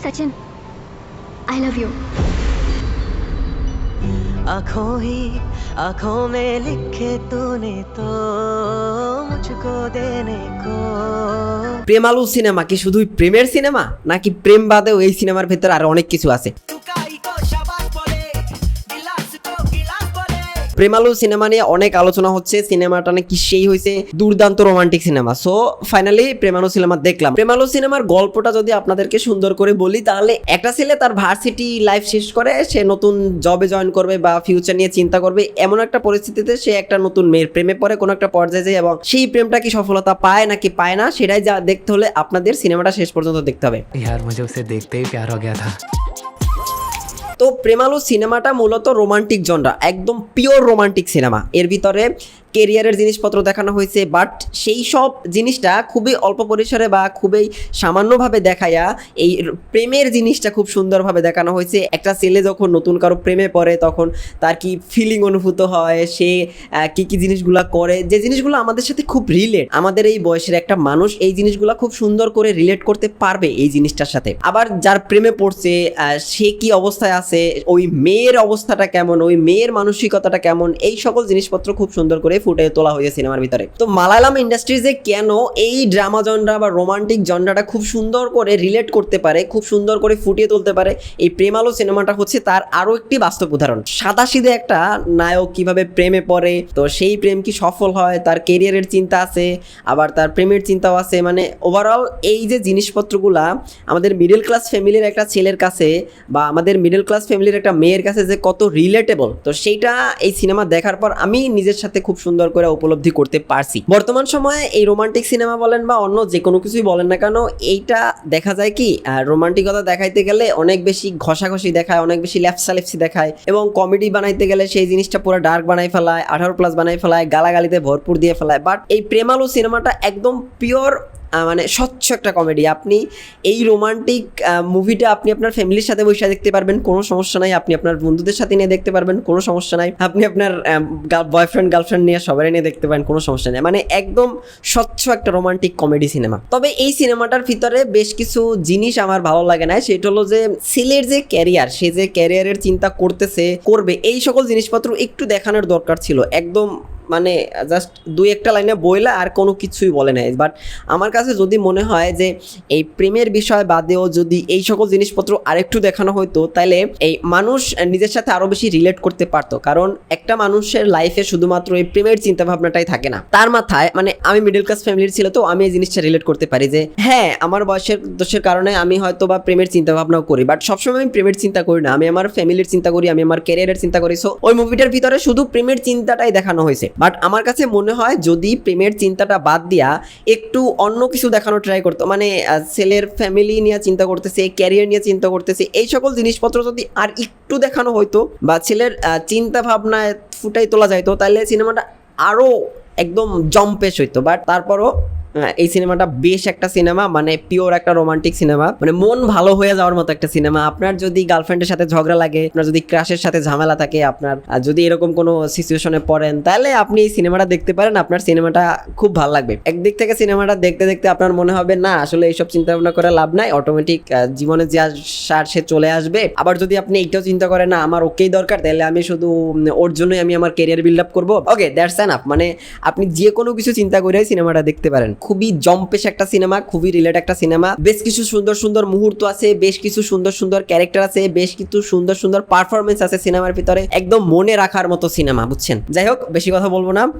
Sachin I love you आंखों ही आंखों में लिखे तूने तो मुझको देने को প্রেম আলু সিনেমা কি শুধুই প্রেমের সিনেমা নাকি প্রেম বাদেও এই সিনেমার ভেতরে আরো অনেক কিছু আছে প্রেমালু সিনেমা নিয়ে অনেক আলোচনা হচ্ছে সিনেমাটা নাকি সেই হয়েছে দুর্দান্ত romantic cinema so finally Premalu cinema দেখলাম প্রেমালু সিনেমার গল্পটা যদি আপনাদেরকে সুন্দর করে বলি তাহলে একটা ছেলে তার ভার্সিটি লাইফ শেষ করে সে নতুন জবে জয়েন করবে বা ফিউচার নিয়ে চিন্তা করবে এমন একটা পরিস্থিতিতে সে একটা নতুন মেয়ের প্রেমে পড়ে কোনো একটা পর্যায়ে যায় এবং সেই প্রেমটা কি সফলতা পায় নাকি পায় না সেটাই যা দেখতে হলে আপনাদের সিনেমাটা শেষ পর্যন্ত দেখতে হবে यार मुझे उसे देखते ही प्यार हो गया था তো প্রেমালু সিনেমাটা মূলত রোমান্টিক জনরা একদম পিওর রোমান্টিক সিনেমা এর ভিতরে কেরিয়ারের জিনিসপত্র দেখানো হয়েছে বাট সেই সব জিনিসটা খুবই অল্প পরিসরে বা খুবই সামান্যভাবে দেখায়া এই প্রেমের জিনিসটা খুব সুন্দরভাবে দেখানো হয়েছে। একটা ছেলে যখন নতুন কারও প্রেমে পড়ে, তখন তার কি ফিলিং অনুভূত হয়? সে কি কি জিনিসগুলা করে? যে জিনিসগুলো আমাদের সাথে খুব রিলেট আমাদের এই বয়সের একটা মানুষ এই জিনিসগুলো খুব সুন্দর করে রিলেট করতে পারবে এই জিনিসটার সাথে। আবার যার প্রেমে পড়ছে সে কি অবস্থায় আছে? ওই মেয়ের অবস্থাটা কেমন? ওই মেয়ের মানসিকতাটা কেমন? এই সকল জিনিসপত্র খুব সুন্দর করে ফুটে তোলা হয়েছে সিনেমার ভিতরে। তো মালায়ালাম ইন্ডাস্ট্রিজে কেন এই ড্রামা জনরা বা রোমান্টিক জনরাটা খুব সুন্দর করে রিলেট করতে পারে, খুব সুন্দর করে ফুটিয়ে তুলতে পারে, এই প্রেমালো সিনেমাটা হচ্ছে তার আরও একটি বাস্তব উদাহরণ। সাদাসিধে একটা নায়ক কীভাবে প্রেমে পড়ে, তো সেই প্রেম কি সফল হয়, তার কেরিয়ারের চিন্তা আছে, আবার তার প্রেমের চিন্তাও আছে মানে ওভারঅল এই যে জিনিসপত্রগুলা আমাদের মিডল ক্লাস ফ্যামিলির একটা ছেলের কাছে বা আমাদের মিডল ক্লাস ফ্যামিলির একটা মেয়ের কাছে যে কত রিলেটেবল তো সেইটা এই সিনেমা দেখার পর আমি নিজের সাথে খুব সুন্দর করে উপলব্ধি করতে পারছি। বর্তমান সময়ে এই রোমান্টিক সিনেমা বলেন বা অন্য যে কোনো কিছুই বলেন না কেন, এইটা দেখা যায় কি রোমান্টিকতা দেখাইতে গেলে অনেক বেশি ঘষাঘষি দেখায়, অনেক বেশি লেফসালেফসি দেখায় এবং কমেডি বানাইতে গেলে সেই জিনিসটা পুরো ডার্ক বানাই ফেলায়, আঠারো প্লাস বানাই ফেলায়, গালাগালিতে ভরপুর দিয়ে ফেলায়। বাট এই প্রেমালু সিনেমাটা একদম পিওর মানে স্বচ্ছ একটা কমেডি আপনি এই রোমান্টিক মুভিটা আপনি আপনার ফ্যামিলির সাথে বসে দেখতে পারবেন, কোনো সমস্যা নাই। আপনি আপনার বন্ধুদের সাথে নিয়ে দেখতে পারবেন, কোনো সমস্যা নাই। আপনি আপনার বয়ফ্রেন্ড গার্লফ্রেন্ড নিয়ে সবাই নিয়ে দেখতে পারেন, কোনো সমস্যা নেই। মানে একদম স্বচ্ছ একটা রোমান্টিক কমেডি সিনেমা তবে এই সিনেমাটার ভিতরে বেশ কিছু জিনিস আমার ভালো লাগে না। সেটা হলো যে, ছেলের যে ক্যারিয়ার সে যে ক্যারিয়ারের চিন্তা করতেছে, করবে, এই সকল জিনিসপত্র একটু দেখানোর দরকার ছিল। একদম মানে জাস্ট দুই একটা লাইনে বইলা আর কোনো কিছুই বলে নাই। বাট আমার কাছে যদি মনে হয় যে এই প্রেমের বিষয় বাদেও যদি এই সকল জিনিসপত্র আরেকটু দেখানো হতো তাহলে এই মানুষ নিজের সাথে আরও বেশি রিলেট করতে পারতো। কারণ একটা মানুষের লাইফে শুধুমাত্র এই প্রেমের চিন্তা ভাবনাটাই থাকে না। তার মাথায় মানে আমি মিডল ক্লাস ফ্যামিলির ছিল, তো আমি এই জিনিসটা রিলেট করতে পারি যে হ্যাঁ আমার বয়সের দোষের কারণে আমি হয়তো বা প্রেমের চিন্তা ভাবনাও করি। বাট সবসময় আমি প্রেমের চিন্তা করি না। আমি আমার ফ্যামিলির চিন্তা করি, আমি আমার ক্যারিয়ারের চিন্তা করি। সো ওই মুভিটার ভিতরে শুধু প্রেমের চিন্তাটাই দেখানো হয়েছে। বাট আমার কাছে মনে হয় যদি প্রেমের চিন্তাটা বাদ দিয়া একটু অন্য কিছু দেখানো ট্রাই করতো মানে ছেলের ফ্যামিলি নিয়ে চিন্তা করতেছে ক্যারিয়ার নিয়ে চিন্তা করতেছে, এই সকল জিনিসপত্র যদি আর একটু দেখানো হয়তো বা ছেলের চিন্তা ভাবনায় ফুটাই তোলা যাইতো, তাহলে সিনেমাটা আরও একদম জম্পেশ হইতো বাট তারপরও এই সিনেমাটা বেশ একটা সিনেমা মানে পিওর একটা রোমান্টিক সিনেমা। মানে মন ভালো হয়ে যাওয়ার মতো একটা সিনেমা। আপনার যদি গার্লফ্রেন্ডের সাথে ঝগড়া লাগে, আপনার যদি ক্রাশের সাথে ঝামেলা থাকে, আপনার যদি এরকম কোনো সিচুয়েশনে পড়েন, তাহলে আপনি এই সিনেমাটা দেখতে পারেন। আপনার সিনেমাটা খুব ভালো লাগবে। একদিক থেকে সিনেমাটা দেখতে দেখতে আপনার মনে হবে, না, আসলে এইসব চিন্তা ভাবনা করে লাভ নাই। অটোমেটিক জীবনে যে সার সে চলে আসবে। আবার যদি আপনি এইটাও চিন্তা করেন, না, আমার ওকেই দরকার, তাহলে আমি শুধু ওর জন্যই আমি আমার কেরিয়ার বিল্ড আপ করব। ওকে দ্যাটস অ্যান আপ মানে আপনি যে কোনো কিছু চিন্তা করে সিনেমাটা দেখতে পারেন। খুবই জম্পেশ একটা সিনেমা খুবই রিলেট একটা সিনেমা বেশ কিছু সুন্দর সুন্দর মুহূর্ত আছে, বেশ কিছু সুন্দর সুন্দর ক্যারেক্টার আছে, বেশ কিছু সুন্দর সুন্দর পারফরমেন্স আছে সিনেমার ভিতরে। একদম মনে রাখার মতো সিনেমা বুঝছেন? যাই হোক, বেশি কথা বলব না।